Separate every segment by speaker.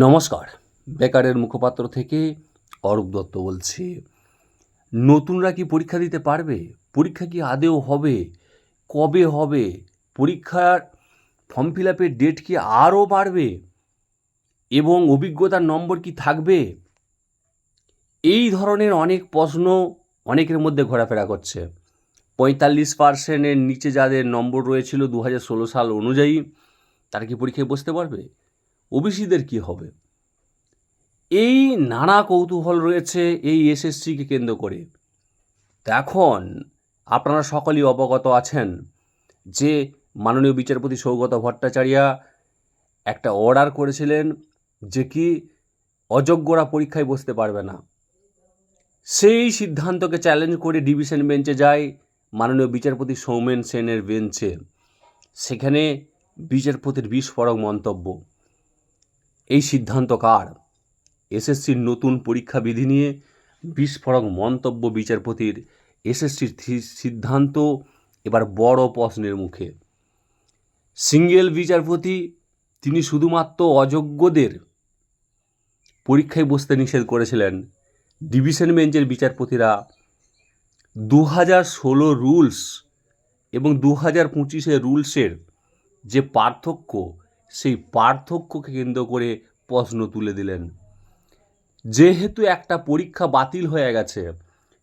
Speaker 1: নমস্কার। বেকারের মুখপাত্র থেকে অরূপ দত্ত বলছি। নতুনরা কি পরীক্ষা দিতে পারবে? পরীক্ষা কি আদেও হবে? কবে হবে? পরীক্ষার ফর্ম ফিল আপের ডেট কি আরও বাড়বে? এবং অভিজ্ঞতার নম্বর কি থাকবে? এই ধরনের অনেক প্রশ্ন অনেকের মধ্যে ঘোরাফেরা করছে। পঁয়তাল্লিশ পার্সেন্টের নিচে যাদের নম্বর রয়েছিল দু হাজার ষোলো সাল অনুযায়ী, তারা কি পরীক্ষায় বসতে পারবে? ওবিসিদের কি হবে? এই নানা কৌতূহল রয়েছে এই এসএসসিকে কেন্দ্র করে। এখন আপনারা সকলেই অবগত আছেন যে মাননীয় বিচারপতি সৌগত ভট্টাচার্যা একটা অর্ডার করেছিলেন যে কি অযোগ্যরা পরীক্ষায় বসতে পারবে না। সেই সিদ্ধান্তকে চ্যালেঞ্জ করে ডিভিশন বেঞ্চে যায় মাননীয় বিচারপতি সৌমেন সেনের বেঞ্চে। সেখানে বিচারপতির বিস্ফোরক মন্তব্য। এই সিদ্ধান্ত কার? এসএসসির নতুন পরীক্ষা বিধি নিয়ে বিস্ফোরক মন্তব্য বিচারপতির এসএসসির সিদ্ধান্ত এবার বড় প্রশ্নের মুখে। সিঙ্গেল বিচারপতি, তিনি শুধুমাত্র অযোগ্যদের পরীক্ষায় বসতে নিষেধ করেছিলেন। ডিভিশন বেঞ্চের বিচারপতিরা দু হাজার ষোলো রুলস এবং দু হাজার পঁচিশের রুলসের যে পার্থক্য সেই পার্থক্যকে কেন্দ্র করে প্রশ্ন তুলে দিলেন। যেহেতু একটা পরীক্ষা বাতিল হয়ে গেছে,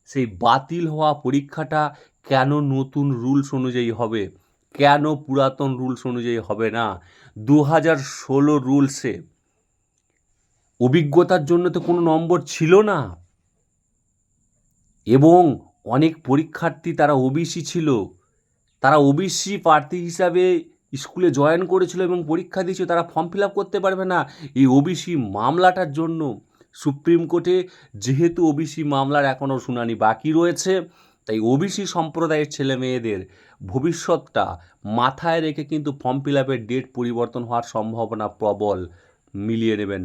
Speaker 1: সেই বাতিল হওয়া পরীক্ষাটা কেন নতুন রুলস অনুযায়ী হবে? কেন পুরাতন রুলস অনুযায়ী হবে না? দু হাজার ষোলো রুলসে অভিজ্ঞতার জন্য তো কোনো নম্বর ছিল না। এবং অনেক পরীক্ষার্থী তারা ওবিসি ছিল। তারা ওবিসি প্রার্থী হিসাবে স্কুলে জয়েন করেছিল এবং পরীক্ষা দিয়েছিল তারা ফর্ম ফিল আপ করতে পারবে না। এই ওবিসি মামলাটার জন্য সুপ্রিম কোর্টে যেহেতু ওবিসি মামলার এখনও শুনানি বাকি রয়েছে, তাই ওবিসি সম্প্রদায়ের ছেলে মেয়েদের ভবিষ্যৎটা মাথায় রেখে কিন্তু ফর্ম ফিল আপের ডেট পরিবর্তন হওয়ার সম্ভাবনা প্রবল। মিলিয়ে নেবেন।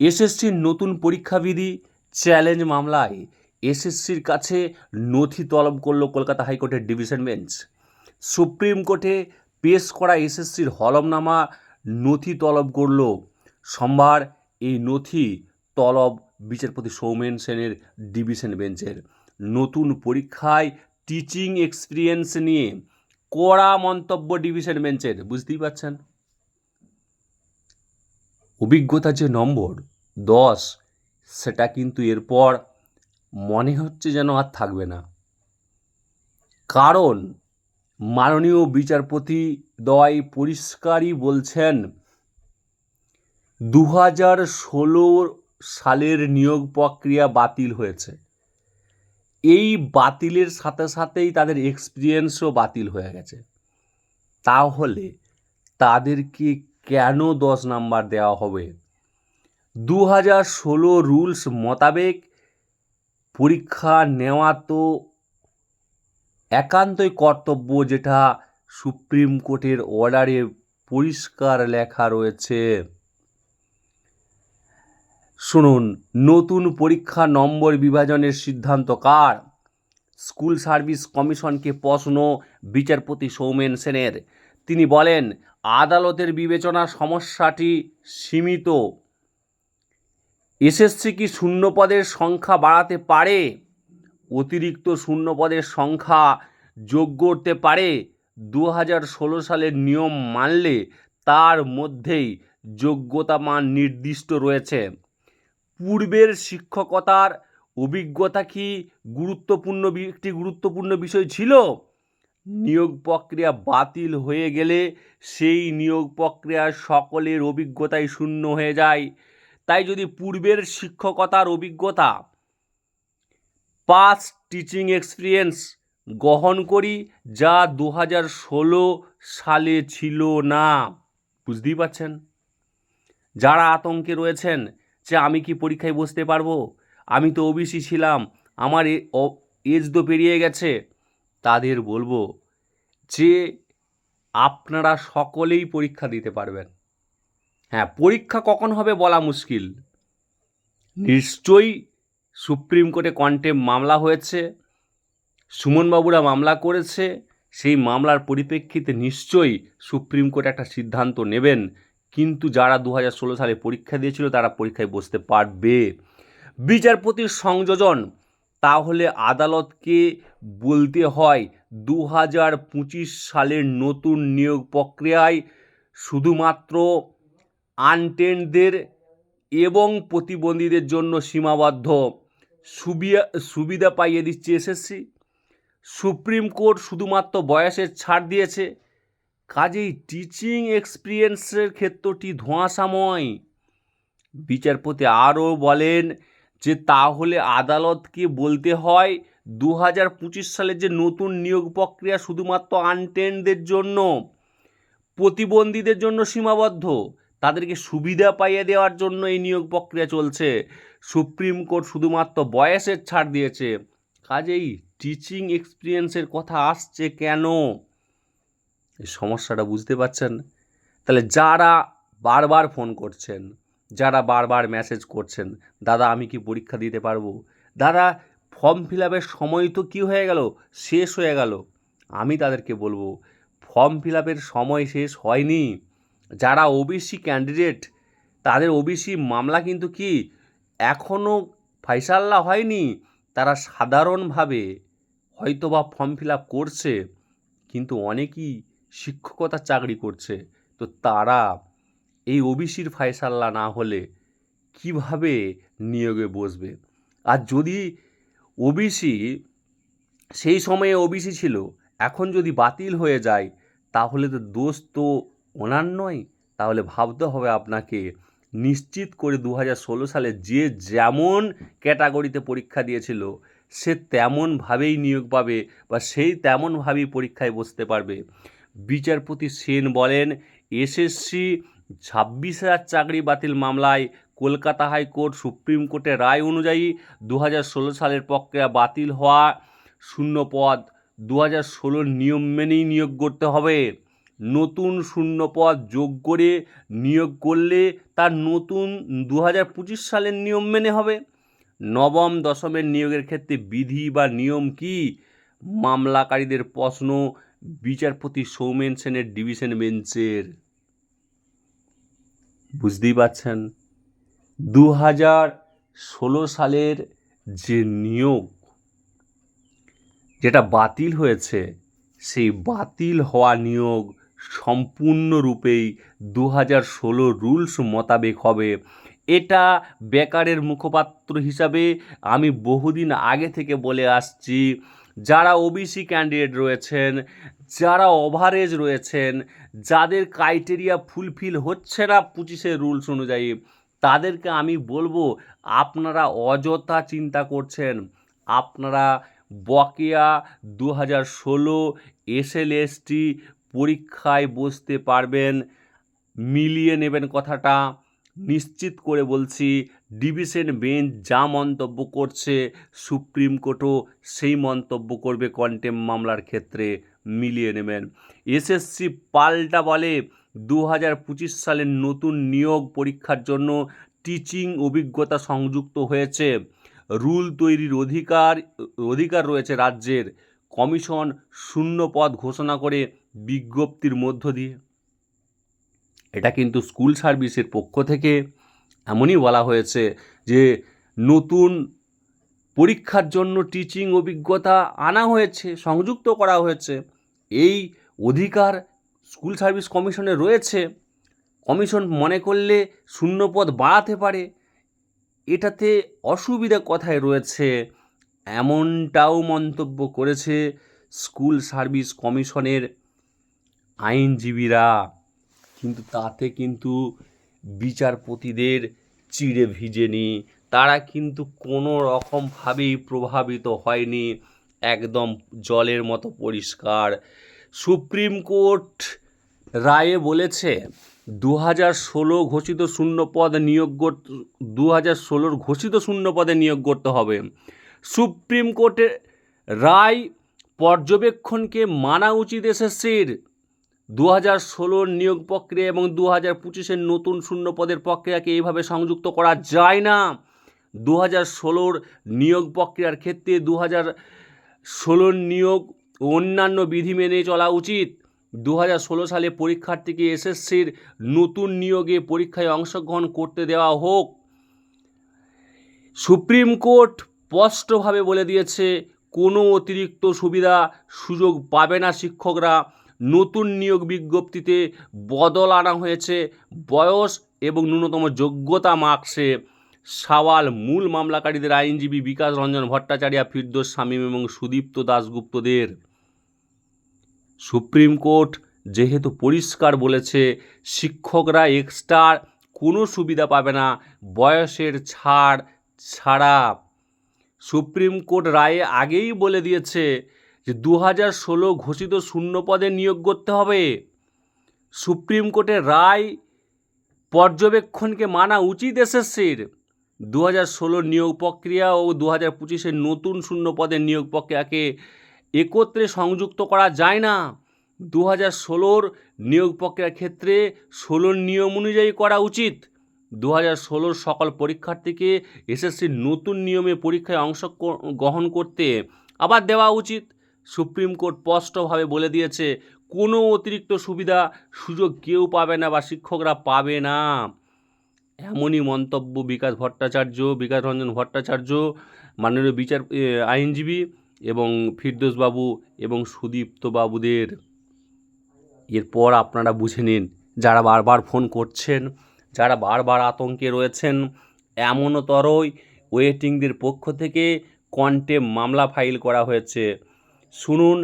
Speaker 1: এসএসসির নতুন পরীক্ষাবিধি চ্যালেঞ্জ মামলায় এসএসসির কাছে নথি তলব করল কলকাতা হাইকোর্টের ডিভিশন বেঞ্চ। সুপ্রিম কোর্টে পেশ করা এসএসসির হলমনামা নথি তলব করল। সোমবার এই নথি তলব বিচারপতি সৌমেন সেনের ডিভিশন বেঞ্চের। নতুন পরীক্ষায় টিচিং এক্সপিরিয়েন্স নিয়ে কড়া মন্তব্য ডিভিশন বেঞ্চের, বুঝতেই পারছেন? অভিজ্ঞতা যে নম্বর, দশ, সেটা কিন্তু এরপর মনে হচ্ছে যেন আর থাকবে না। কারণ মাননীয় বিচারপতি দয় পরিষ্কারই বলছেন দু হাজার ষোলো সালের নিয়োগ প্রক্রিয়া বাতিল হয়েছে। এই বাতিলের সাথে সাথেই তাদের এক্সপিরিয়েন্সও বাতিল হয়ে গেছে। তাহলে তাদেরকে কেন দশ নাম্বার দেওয়া হবে? দু হাজার ষোলো রুলস মোতাবেক পরীক্ষা নেওয়া তো একান্তই কর্তব্য যেটা সুপ্রিম কোর্টের অর্ডারে পরিষ্কার লেখা রয়েছে। শুনুন, নতুন পরীক্ষা নম্বর বিভাজনের সিদ্ধান্ত কার? স্কুল সার্ভিস কমিশনকে প্রশ্ন, বিচারপতি সৌমেন সেনের। তিনি বলেন, আদালতের বিবেচনা সমস্যাটি সীমিত। এসএসসি কি শূন্যপদের সংখ্যা বাড়াতে পারে? অতিরিক্ত শূন্যপদের সংখ্যা যোগ করতে পারে দু হাজার ষোলো সালের নিয়ম মানলে তার মধ্যেই যোগ্যতা মান নির্দিষ্ট রয়েছে। পূর্বের শিক্ষকতার অভিজ্ঞতা কি গুরুত্বপূর্ণ একটি গুরুত্বপূর্ণ বিষয় ছিল? নিয়োগ প্রক্রিয়া বাতিল হয়ে গেলে সেই নিয়োগ প্রক্রিয়ার সকলের অভিজ্ঞতাই শূন্য হয়ে যায়। তাই যদি পূর্বের শিক্ষকতার অভিজ্ঞতা পাস্ট টিচিং এক্সপিরিয়েন্স গ্রহণ করি যা দু হাজার ষোলো সালে ছিল না। বুঝতেই পারছেন? যারা আতঙ্কে রয়েছেন যে আমি কি পরীক্ষায় বসতে পারব? আমি তো ওবিসি ছিলাম, আমার এজ তো পেরিয়ে গেছে। তাদের বলব যে আপনারা সকলেই পরীক্ষা দিতে পারবেন। হ্যাঁ পরীক্ষা কখন হবে বলা মুশকিল? নিশ্চয়ই সুপ্রিম কোর্টে কন্টেম মামলা হয়েছে, সুমনবাবুরা মামলা করেছে, সেই মামলার পরিপ্রেক্ষিতে নিশ্চয়ই সুপ্রিম কোর্ট একটা সিদ্ধান্ত নেবেন। কিন্তু যারা দু হাজার ষোলো সালে পরীক্ষা দিয়েছিল, তারা পরীক্ষায় বসতে পারবে। বিচারপতির সংযোজন, তাহলে আদালতকে বলতে হয় দু পঁচিশ সালের নতুন নিয়োগ প্রক্রিয়ায় শুধুমাত্র আনটেনদের এবং প্রতিবন্ধীদের জন্য সীমাবদ্ধ। সুবিধা সুবিধা পাইয়ে দিচ্ছে এসএসসি সুপ্রিম কোর্ট শুধুমাত্র বয়সের ছাড় দিয়েছে। কাজেই টিচিং এক্সপিরিয়েন্সের ক্ষেত্রটি ধোঁয়াশাময়। বিচারপতি আরও বলেন যে, তাহলে আদালতকে বলতে হয় দু হাজার পঁচিশ সালের যে নতুন নিয়োগ প্রক্রিয়া শুধুমাত্র আনটেনদের জন্য, প্রতিবন্ধীদের জন্য সীমাবদ্ধ। তাদেরকে সুবিধা পাইয়ে দেওয়ার জন্য এই নিয়োগ প্রক্রিয়া চলছে। সুপ্রিম কোর্ট শুধুমাত্র বয়সের ছাড় দিয়েছে। কাজেই টিচিং এক্সপিরিয়েন্সের কথা আসছে কেন? এই সমস্যাটা বুঝতে পারছেন? তাহলে যারা বারবার ফোন করছেন, যারা বারবার মেসেজ করছেন, দাদা, আমি কি পরীক্ষা দিতে পারব? দাদা ফর্ম ফিল আপের সময় তো কী হয়ে গেল? শেষ হয়ে গেল। আমি তাদেরকে বলব ফর্ম ফিল আপের সময় শেষ হয়নি। যারা ওবিসি ক্যান্ডিডেট তাদের ওবিসি মামলা কিন্তু কি এখনও ফাইসাল্লা হয়নি, তারা সাধারণভাবে হয়তো বা ফর্ম ফিল আপ করছে, কিন্তু অনেকেই শিক্ষকতার চাকরি করছে। তো তারা এই ওবিসির ফায়সাল্লা না হলে কীভাবে নিয়োগে বসবে? আর যদি ওবিসি সেই সময়ে ওবিসি ছিল, এখন যদি বাতিল হয়ে যায়, তাহলে তো দোষ তো ওনার নয়, তাহলে ভাবতে হবে আপনাকে নিশ্চিত করে দু হাজার ষোলো সালে যে যেমন ক্যাটাগরিতে পরীক্ষা দিয়েছিল, সে তেমনভাবেই নিয়োগ পাবে বা সেই তেমনভাবেই পরীক্ষায় বসতে পারবে। বিচারপতি সেন বলেন, এসএসসি ছাব্বিশ হাজার চাকরি বাতিল মামলায় কলকাতা হাইকোর্ট সুপ্রিম কোর্টের রায় অনুযায়ী দু হাজার ষোলো সালের প্রক্রিয়া বাতিল হওয়া শূন্য পদ। দু হাজার নিয়ম মেনেই নিয়োগ করতে হবে। নতুন শূন্য পদ যোগ করে নিয়োগ করলে তার নতুন দু হাজার পঁচিশ সালের নিয়ম মেনে হবে। নবম দশমের নিয়োগের ক্ষেত্রে বিধি বা নিয়ম কি? মামলাকারীদের প্রশ্ন, বিচারপতি সৌমেন সেনের ডিভিশন বেঞ্চের। বুঝতেই পারছেন? দু হাজার ষোলো সালের যে নিয়োগ, যেটা বাতিল হয়েছে, সেই বাতিল হওয়া নিয়োগ সম্পূর্ণরূপেই দু হাজার ষোলো রুলস মোতাবেক হবে। এটা বেকারের মুখপাত্র হিসাবে আমি বহুদিন আগে থেকে বলে আসছি। যারা ওবিসি ক্যান্ডিডেট রয়েছেন, যারা ওভারেজ রয়েছেন, যাদের ক্রাইটেরিয়া ফুলফিল হচ্ছে না পঁচিশের রুলস অনুযায়ী, তাদেরকে আমি বলব, আপনারা অযথা চিন্তা করছেন। আপনারা বকেয়া দু হাজার ষোলো এসএলএসটি পরীক্ষায় বসতে পারবেন, মিলিয়ে নেবেন কথাটা। নিশ্চিত করে বলছি, ডিভিশন বেঞ্চ যা মন্তব্য করছে, সুপ্রিম কোর্টও সেই মন্তব্য করবে কন্টেম মামলার ক্ষেত্রে, মিলিয়ে নেবেন। এসএসসি পাল্টা বলে দু হাজার পঁচিশ সালের নতুন নিয়োগ পরীক্ষার জন্য টিচিং অভিজ্ঞতা সংযুক্ত হয়েছে। রুল তৈরির অধিকার অধিকার রয়েছে রাজ্যের। কমিশন শূন্য পদ ঘোষণা করে বিজ্ঞপ্তির মধ্য দিয়ে। এটা কিন্তু স্কুল সার্ভিসের পক্ষ থেকে এমনই বলা হয়েছে যে নতুন পরীক্ষার জন্য টিচিং অভিজ্ঞতা আনা হয়েছে, সংযুক্ত করা হয়েছে। এই অধিকার স্কুল সার্ভিস কমিশনে রয়েছে। কমিশন মনে করলে শূন্যপদ বাড়াতে পারে। এটাতে অসুবিধা কথায় রয়েছে এমনটাও মন্তব্য করেছে স্কুল সার্ভিস কমিশনের আইনজীবীরা। কিন্তু তাতে কিন্তু বিচারপতিদের চিড়ে ভিজেনি। তারা কিন্তু কোনো রকমভাবেই প্রভাবিত হয়নি। একদম জলের মতো পরিষ্কার। সুপ্রিম কোর্ট রায়ে বলেছে দু হাজার ষোলো ঘোষিত শূন্য পদ নিয়োগ দু হাজার ষোলোর ঘোষিত শূন্য পদে নিয়োগ করতে হবে। সুপ্রিম কোর্টের রায় পর্যবেক্ষণকে মানা উচিত এসএসসির। দু হাজার ষোলোর নিয়োগ প্রক্রিয়া এবং দু হাজার পঁচিশের নতুন শূন্য পদের প্রক্রিয়াকে এইভাবে সংযুক্ত করা যায় না। দু হাজার ষোলোর নিয়োগ প্রক্রিয়ার ক্ষেত্রে দু হাজার ষোলোর নিয়োগ অন্যান্য বিধি মেনে চলা উচিত। দু হাজার ষোলো সালে পরীক্ষার্থীকে এসএসসির নতুন নিয়োগে পরীক্ষায় অংশগ্রহণ করতে দেওয়া হোক। সুপ্রিম কোর্ট স্পষ্টভাবে বলে দিয়েছে, কোনো অতিরিক্ত সুবিধা সুযোগ পাবে না শিক্ষকরা। নতুন নিয়োগ বিজ্ঞপ্তিতে বদল আনা হয়েছে বয়স এবং ন্যূনতম যোগ্যতা মার্কসে। সাওয়াল, মূল মামলাকারীদের আইনজীবী বিকাশ রঞ্জন ভট্টাচার্য, ফিরদোস শামীম এবং সুদীপ্ত দাশগুপ্তদের। সুপ্রিম কোর্ট যেহেতু পরিষ্কার বলেছে, শিক্ষকরা এক্সট্রা কোনো সুবিধা পাবে না, বয়সের ছাড় ছাড়া। সুপ্রিম কোর্ট রায়ে আগেই বলে দিয়েছে যে দু হাজার ষোলো ঘোষিত শূন্য পদে নিয়োগ করতে হবে। সুপ্রিম কোর্টের রায় পর্যবেক্ষণকে মানা উচিত এসএসসির। দু হাজার ষোলোর নিয়োগ প্রক্রিয়া ও দু হাজার পঁচিশের নতুন শূন্য পদের নিয়োগ প্রক্রিয়াকে একত্রে সংযুক্ত করা যায় না। দু হাজার ষোলোর নিয়োগ প্রক্রিয়ার ক্ষেত্রে ষোলোর নিয়ম অনুযায়ী করা উচিত। দু হাজার ষোলোর সকল পরীক্ষার্থীকে এসএসসির নতুন নিয়মে পরীক্ষায় অংশ গ্রহণ করতে আবার দেওয়া উচিত। সুপ্রিম কোর্ট স্পষ্টভাবে বলে দিয়েছে, কোনো অতিরিক্ত সুবিধা সুযোগ কেউ পাবে না বা শিক্ষকরা পাবে না। এমনই মন্তব্য বিকাশ ভট্টাচার্য, বিকাশ রঞ্জন ভট্টাচার্য, মাননীয় বিচার আইনজীবী এবং ফিরদোসবাবু এবং সুদীপ্ত বাবুদের এরপর আপনারা বুঝে নিন, যারা বারবার ফোন করছেন যারা বারবার আতঙ্কে রয়েছেন এমনতরই ওয়েটিংদের পক্ষ থেকে কন্টেম মামলা ফাইল করা হয়েছে। শুনুন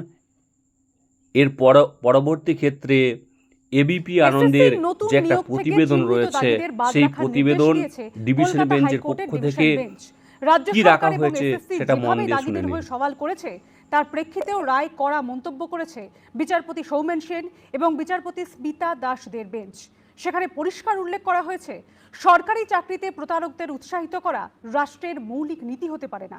Speaker 1: এর পর পরবর্তী ক্ষেত্রে এবিপি আনন্দের যে একটা প্রতিবেদন রয়েছে সেই প্রতিবেদন ডিভিশন বেঞ্চের পক্ষ থেকে কি রাখা হয়েছে সেটা মন দিয়ে শুনে নিন।
Speaker 2: সওয়াল করেছে তার প্রেক্ষিতেও রায় করা মন্তব্য করেছে বিচারপতি সৌমেন সেন এবং বিচারপতি স্মিতা দাসদের বেঞ্চ। সেখানে পরিষ্কার উল্লেখ করা হয়েছে, সরকারি চাকরিতে প্রতারকদের উৎসাহিত করা রাষ্ট্রের মৌলিক নীতি হতে পারে না।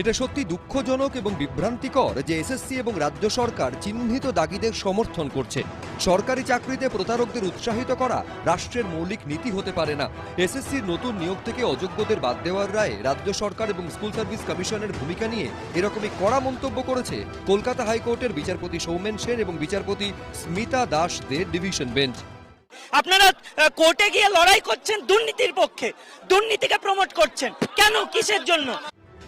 Speaker 3: এটা সত্যি দুঃখজনক এবং বিভ্রান্তিকর যে এসএসসি এবং রাজ্য সরকার চিহ্নিত দাগিদের সমর্থন করছে। সরকারি চাকরিতে প্রতারকদের উৎসাহিত করা রাষ্ট্রের মৌলিক নীতি হতে পারে না। এসএসসির নতুন নিয়োগ থেকে অযোগ্যদের বাদ দেওয়ার রায়ে রাজ্য সরকার এবং স্কুল সার্ভিস কমিশনের ভূমিকা নিয়ে এরকমই কড়া মন্তব্য করেছে কলকাতা হাইকোর্টের বিচারপতি সৌমেন সেন এবং বিচারপতি স্মিতা দাস দের ডিভিশন বেঞ্চ।
Speaker 4: আপনারা কোর্টে গিয়ে লড়াই করছেন দুর্নীতির পক্ষে। দুর্নীতিকে প্রমোট করছেন। কেন? কিসের জন্য?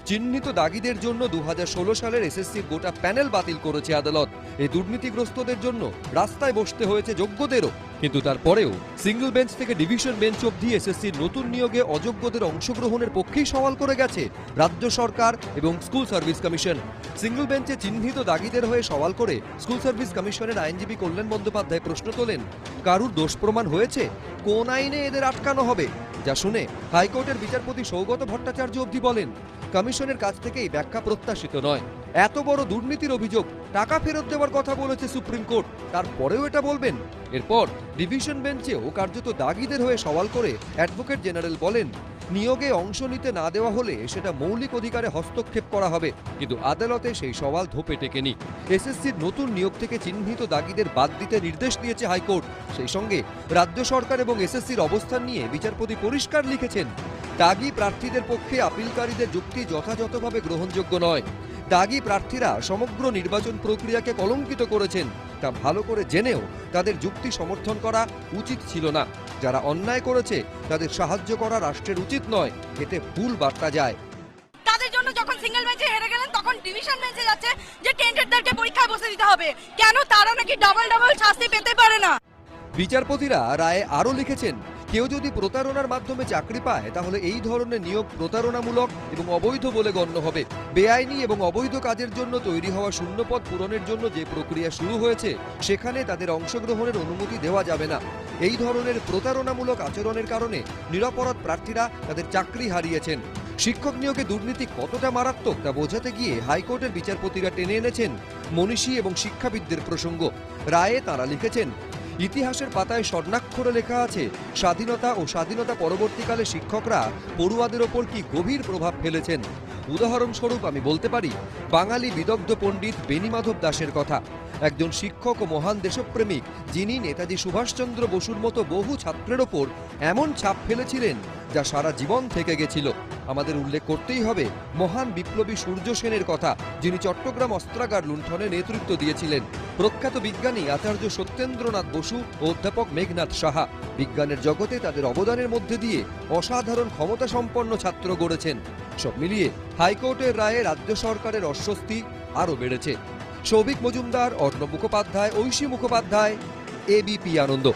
Speaker 3: চিহ্নিত দাগিদের জন্য দু হাজার ষোলো সালের এসএসসির গোটা প্যানেল বাতিল করেছে আদালত। এই দুর্নীতিগ্রস্তদের জন্য রাস্তায় বসতে হয়েছে যোগ্যদেরও। কিন্তু তারপরেও সিঙ্গল বেঞ্চ থেকে ডিভিশন বেঞ্চ অবধি এসএসসির নতুন নিয়োগে অযোগ্যদের অংশগ্রহণের পক্ষেই সওয়াল করে গেছে রাজ্য সরকার এবং স্কুল সার্ভিস কমিশন। সিঙ্গল বেঞ্চে চিহ্নিত দাগিদের হয়ে সওয়াল করে স্কুল সার্ভিস কমিশনের আইনজীবী কল্যাণ বন্দ্যোপাধ্যায় প্রশ্ন তোলেন, কারুর দোষ প্রমাণ হয়েছে? কোন আইনে এদের আটকানো হবে? যা শুনে হাইকোর্টের বিচারপতি সৌগত ভট্টাচার্য অবধি বলেন কমিশনের কাছ থেকেই ব্যাখ্যা প্রত্যাশিত নয়। এত বড় দুর্নীতির অভিযোগ, টাকা ফেরত দেওয়ার কথা বলেছে সুপ্রিম কোর্ট। তারপরেও এটা বলবেন? এরপর ডিভিশন বেঞ্চেও কার্যত দাগিদের হয়ে সওয়াল করে অ্যাডভোকেট জেনারেল বলেন, নিয়োগে অংশ নিতে না দেওয়া হলে সেটা মৌলিক অধিকারে হস্তক্ষেপ করা হবে। কিন্তু আদালতে সেই সওয়াল ধোপে টেকেনি। এসএসসির নতুন নিয়োগ থেকে চিহ্নিত দাগিদের বাদ দিতে নির্দেশ দিয়েছে হাইকোর্ট। সেই সঙ্গে রাজ্য সরকার এবং এসএসসির অবস্থান নিয়ে বিচারপতি পরিষ্কার লিখেছেন দাগি প্রার্থীদের পক্ষে আপিলকারীদের যুক্তি যথাযথভাবে গ্রহণযোগ্য নয়। দাগি প্রার্থীরা সমগ্র নির্বাচন প্রক্রিয়াকে কলঙ্কিত করেছেন। তা ভালো করে জেনেও তাদের যুক্তি সমর্থন করা উচিত ছিল না। যারা অন্যায় করেছে তাদের সাহায্য করা রাষ্ট্রের উচিত নয়। এতে ভুল বার্তা যায়।
Speaker 5: তাদের জন্য যখন সিঙ্গেল বেঞ্চে হেরে গেলেন তখন ডিভিশন বেঞ্চে যাচ্ছে যে পরীক্ষায় বসে দিতে হবে। কেন তারা নাকি ডাবল ডাবল শাস্তি পেতে পারে না?
Speaker 3: বিচারপতিরা রায়ে আরও লিখেছেন কেউ যদি প্রতারণার মাধ্যমে চাকরি পায়, তাহলে এই ধরনের নিয়োগ প্রতারণামূলক এবং অবৈধ বলে গণ্য হবে। বেআইনি এবং অবৈধ কাজের জন্য তৈরি হওয়া শূন্যপদ পূরণের জন্য যে প্রক্রিয়া শুরু হয়েছে, সেখানে তাদের অংশগ্রহণের অনুমতি দেওয়া যাবে না। এই ধরনের প্রতারণামূলক আচরণের কারণে নিরপরাধ প্রার্থীরা তাদের চাকরি হারিয়েছেন। শিক্ষক নিয়োগে দুর্নীতি কতটা মারাত্মক তা বোঝাতে গিয়ে হাইকোর্টের বিচারপতিরা টেনে এনেছেন মনীষী এবং শিক্ষাবিদদের প্রসঙ্গ। রায়ে তারা লিখেছেন ইতিহাসের পাতায় স্বর্ণাক্ষরে লেখা আছে, স্বাধীনতা ও স্বাধীনতা পরবর্তীকালে শিক্ষকরা পড়ুয়াদের ওপর কি গভীর প্রভাব ফেলেছেন? উদাহরণস্বরূপ আমি বলতে পারি, বাঙালি বিদগ্ধ পণ্ডিত বেণীমাধব দাসের কথা। একজন শিক্ষক ও মহান দেশপ্রেমিক, যিনি নেতাজি সুভাষচন্দ্র বসুর মতো বহু ছাত্রের ওপর এমন ছাপ ফেলেছিলেন যা সারা জীবন থেকে গেছিল। আমাদের উল্লেখ করতেই হবে মহান বিপ্লবী সূর্য সেনের কথা, যিনি চট্টগ্রাম অস্ত্রাগার লুণ্ঠনে নেতৃত্ব দিয়েছিলেন। প্রখ্যাত বিজ্ঞানী আচার্য সত্যেন্দ্রনাথ বসু ও অধ্যাপক মেঘনাথ সাহা বিজ্ঞানের জগতে তাদের অবদানের মধ্যে দিয়ে অসাধারণ ক্ষমতা সম্পন্ন ছাত্র গড়েছেন। সব মিলিয়ে হাইকোর্টের রায়ে রাজ্য সরকারের অস্বস্তি আরও বেড়েছে। সৌভিক মজুমদার, অর্ণব মুখোপাধ্যায়, ঐশী মুখোপাধ্যায় এবিপি আনন্দ।